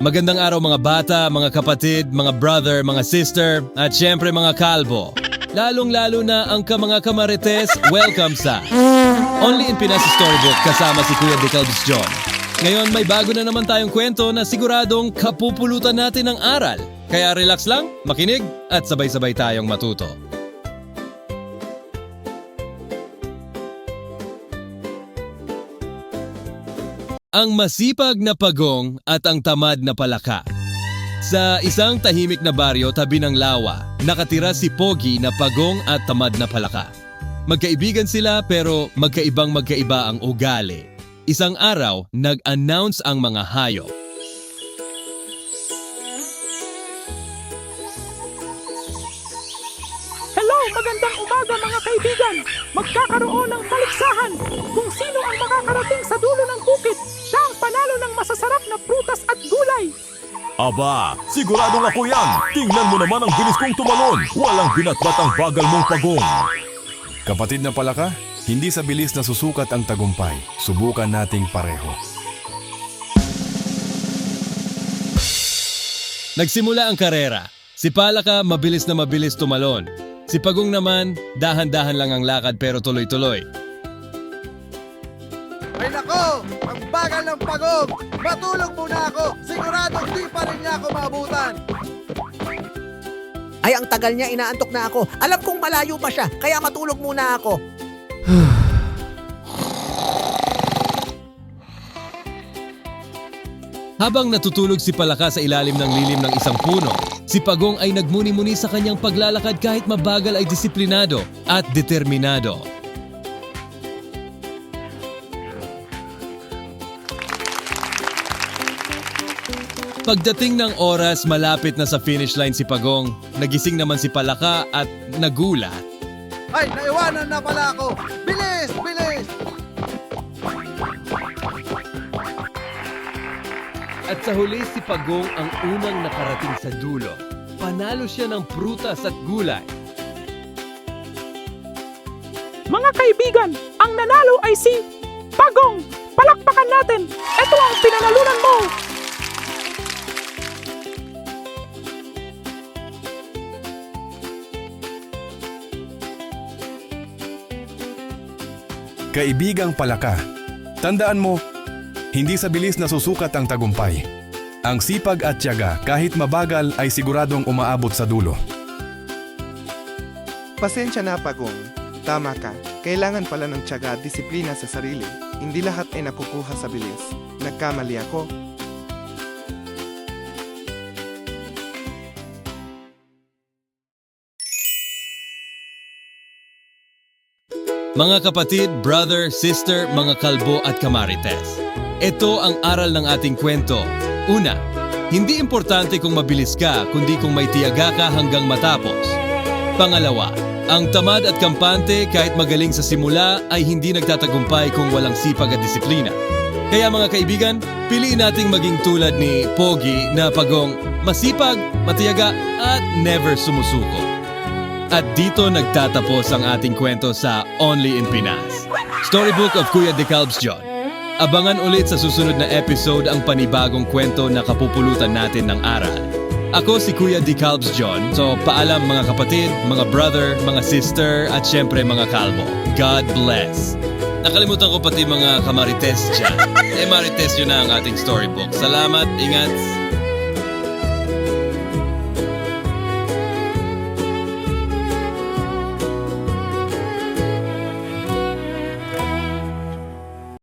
Magandang araw mga bata, mga kapatid, mga brother, mga sister, at syempre mga kalbo. Lalong-lalo na ang ka mga kamarites, welcome sa Only in Pinas Storybook kasama si Kuya Decalbs John. Ngayon may bago na naman tayong kwento na siguradong kapupulutan natin ng aral. Kaya relax lang, makinig, at sabay-sabay tayong matuto. Ang masipag na pagong at ang tamad na palaka. Sa isang tahimik na baryo tabi ng lawa, nakatira si Pogi na pagong at tamad na palaka. Magkaibigan sila pero magkaibang magkaiba ang ugali. Isang araw, nag-announce ang mga hayop. Hello, magandang umaga mga kaibigan! Magkakaroon ng Aba, siguradong ako yan. Tingnan mo naman ang bilis kong tumalon. Walang binatbat ang bagal mong pagong. Kapatid na pala ka, hindi sa bilis na susukat ang tagumpay. Subukan nating pareho. Nagsimula ang karera. Si Palaka mabilis na mabilis tumalon. Si Pagong naman, dahan-dahan lang ang lakad pero tuloy-tuloy. Ay nako! Ang bagal ng pagod! Matulog muna ako! Siguradong di pa rin niya ako maabutan! Ay, ang tagal niya, inaantok na ako. Alam kong malayo pa siya, kaya matulog muna ako. Habang natutulog si Palaka sa ilalim ng lilim ng isang puno, si Pagong ay nagmuni-muni sa kanyang paglalakad kahit mabagal ay disiplinado at determinado. Pagdating ng oras, malapit na sa finish line si Pagong. Nagising naman si Palaka at nagulat. Ay, naiwanan na pala ako! Bilis! Bilis! At sa huli si Pagong ang unang nakarating sa dulo. Panalo siya ng prutas at gulay. Mga kaibigan, ang nanalo ay si Pagong! Palakpakan natin! Ito ang pinanalunan mo! Kaibigang palaka, tandaan mo, hindi sa bilis na susukat ang tagumpay. Ang sipag at tiyaga kahit mabagal ay siguradong umaabot sa dulo. Pasensya na, Pagong. Tama ka. Kailangan pala ng tiyaga at disiplina sa sarili. Hindi lahat ay nakukuha sa bilis. Nagkamali ako. Mga kapatid, brother, sister, mga kalbo at kamarites. Ito ang aral ng ating kwento. Una, hindi importante kung mabilis ka, kundi kung may tiyaga ka hanggang matapos. Pangalawa, ang tamad at kampante kahit magaling sa simula ay hindi nagtatagumpay kung walang sipag at disiplina. Kaya mga kaibigan, piliin nating maging tulad ni Pogi na pagong masipag, matiyaga at never sumusuko. At dito nagtatapos ang ating kwento sa Only in Pinas. Storybook of Kuya Decalbs John. Abangan ulit sa susunod na episode ang panibagong kwento na kapupulutan natin ng aral. Ako si Kuya Decalbs John, so paalam mga kapatid, mga brother, mga sister, at syempre mga kalbo. God bless! Nakalimutan ko pati mga kamarites dyan. eh marites yun na ang ating storybook. Salamat, ingat,